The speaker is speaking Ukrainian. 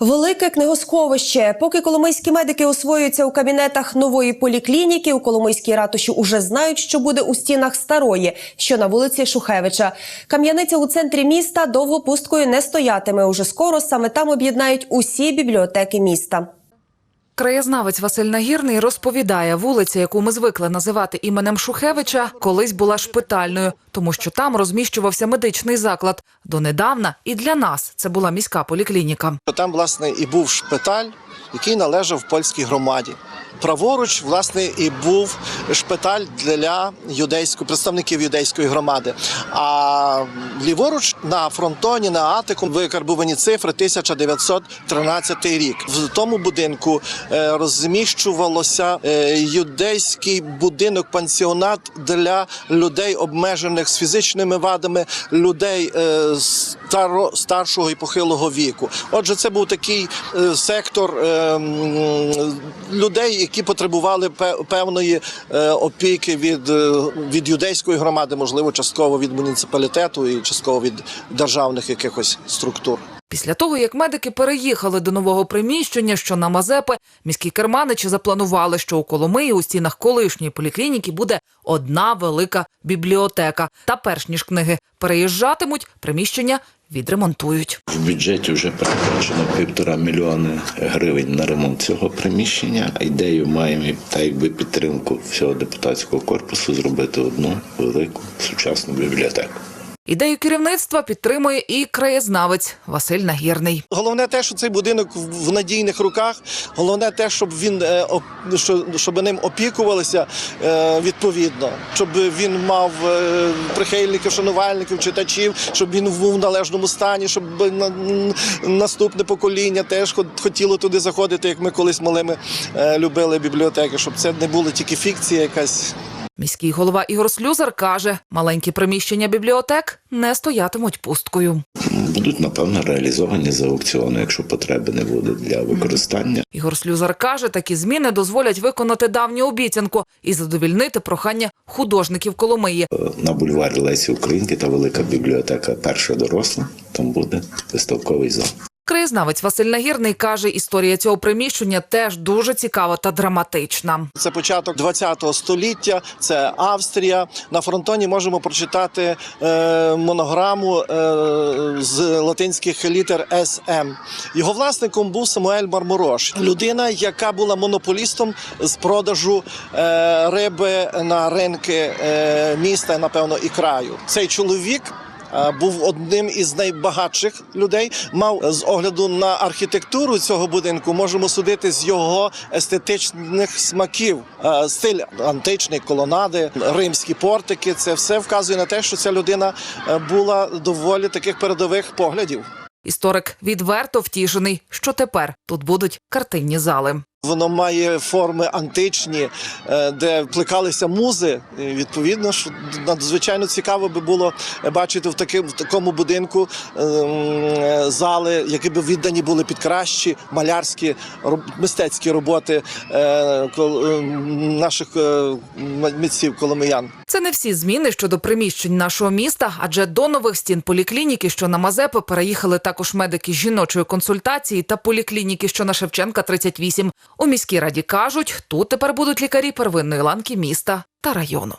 Велике книгосховище. Поки коломийські медики освоюються у кабінетах нової поліклініки, у Коломийській ратуші уже знають, що буде у стінах старої, що на вулиці Шухевича. Кам'яниця у центрі міста довго пусткою не стоятиме. Уже скоро саме там об'єднають усі бібліотеки міста. Краєзнавець Василь Нагірний розповідає, вулиця, яку ми звикли називати іменем Шухевича, колись була шпитальною, тому що там розміщувався медичний заклад. Донедавна і для нас це була міська поліклініка. Там, власне, і був шпиталь, який належав польській громаді. Праворуч, власне, і був шпиталь для юдейської представників юдейської громади. А ліворуч на фронтоні, на атику викарбувані цифри 1913 рік. В тому будинку е, розміщувалося е, юдейський будинок, пансіонат для людей, обмежених з фізичними вадами, людей е, старшого і похилого віку. Отже, це був такий сектор людей, які потребували певної е, опіки від, е, від юдейської громади, можливо, частково від муніципалітету і частково від державних якихось структур. Після того, як медики переїхали до нового приміщення, що на Мазепи, міські керманичі запланували, що у Коломиї у стінах колишньої поліклініки буде одна велика бібліотека. Та перш ніж книги переїжджатимуть, приміщення відремонтують. В бюджеті вже передбачено півтора мільйони гривень на ремонт цього приміщення. Ідею маємо та якби підтримку всього депутатського корпусу зробити одну велику сучасну бібліотеку. Ідею керівництва підтримує і краєзнавець Василь Нагірний. Головне те, що цей будинок в надійних руках. Головне те, щоб він е, що- щоб ним опікувалися е, відповідно, щоб він мав е, прихильників, шанувальників, читачів, щоб він був в належному стані, щоб на- наступне покоління теж хот- хотіло туди заходити, як ми колись малими любили бібліотеки, щоб це не було тільки фікція якась. Міський голова Ігор Слюзар каже, маленькі приміщення бібліотек не стоятимуть пусткою. Будуть напевно реалізовані за аукціону, якщо потреби не буде для використання. Ігор Слюзар каже, такі зміни дозволять виконати давню обіцянку і задовільнити прохання художників Коломиї. На бульварі Лесі Українки та велика бібліотека перша доросла. Там буде виставковий зал. Краєзнавець Василь Нагірний каже, історія цього приміщення теж дуже цікава та драматична. Це початок 20 століття, це Австрія. На фронтоні можемо прочитати е, монограму е, з латинських літер СМ. Його власником був Самуель Марморош, людина, яка була монополістом з продажу е, риби на ринки е, міста, напевно, і краю. Цей чоловік. Е, Був одним із найбагатших людей. Мав з огляду на архітектуру цього будинку, можемо судити з його естетичних смаків. Е, Стиль античний, колонади, римські портики. Це все вказує на те, що ця людина е, була доволі таких передових поглядів. Історик відверто втішений, що тепер тут будуть картинні зали. Воно має форми античні, е, де плекалися музи. Відповідно, що надзвичайно цікаво би було бачити в таким в такому будинку ем, зали, які б віддані були під кращі малярські мистецькі роботи е, наших е, митців коломиян. Це не всі зміни щодо приміщень нашого міста, адже до нових стін поліклініки, що на Мазепи, переїхали також медики жіночої консультації та поліклініки, що на Шевченка 38. У міській раді кажуть, тут тепер будуть лікарі первинної ланки міста та району.